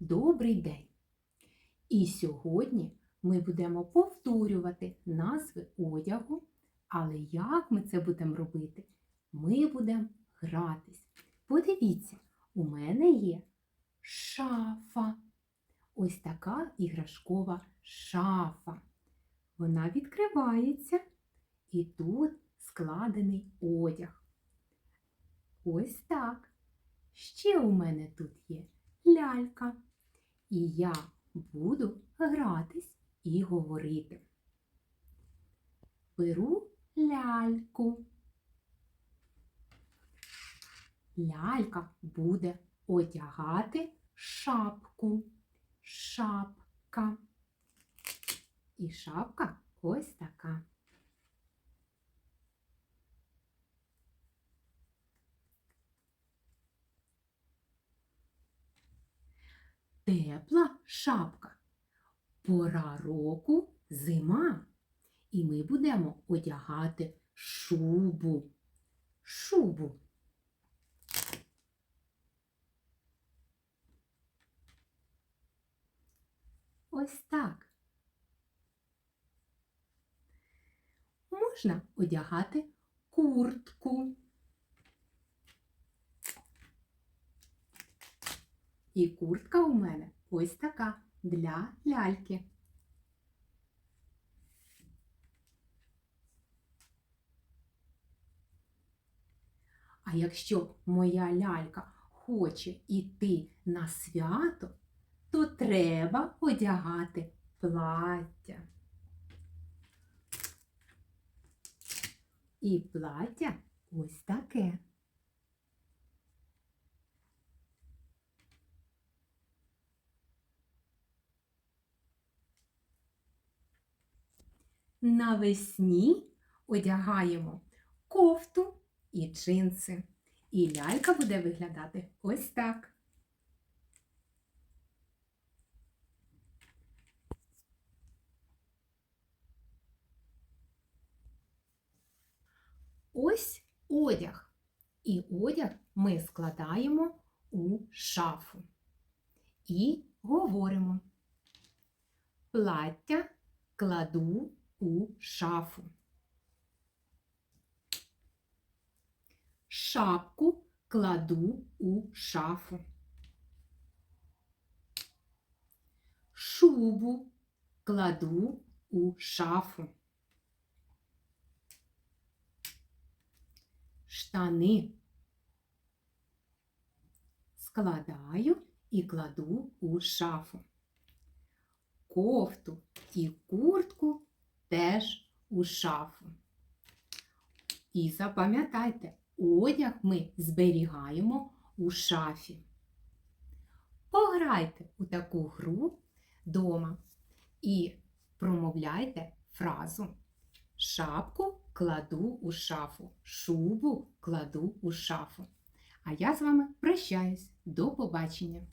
добрий день! І сьогодні ми будемо повторювати назви одягу, але як ми це будемо робити? Ми будемо гратись. Подивіться, у мене є шафа. Ось така іграшкова шафа. Вона відкривається, і тут складений одяг. Ось так. Ще у мене тут є лялька. І я буду гратись і говорити. Беру ляльку. Лялька буде одягати шапку. Шапка. І шапка ось така. Тепла шапка. Пора року зима. І ми будемо одягати шубу. Шубу. Ось так. Можна одягати куртку. І куртка у мене ось така для ляльки. А якщо моя лялька хоче йти на свято, то треба одягати плаття. І плаття ось таке. Навесні одягаємо кофту і джинси. І лялька буде виглядати ось так. Ось одяг. І одяг ми складаємо у шафу. І говоримо. Плаття кладу у шафу. Шапку кладу у шафу. Шубу кладу у шафу. Штани складаю і кладу у шафу. Кофту і куртку теж у шафу. І запам'ятайте, одяг ми зберігаємо у шафі. Пограйте у таку гру дома і промовляйте фразу. Шапку кладу у шафу, шубу кладу у шафу. А я з вами прощаюсь. До побачення!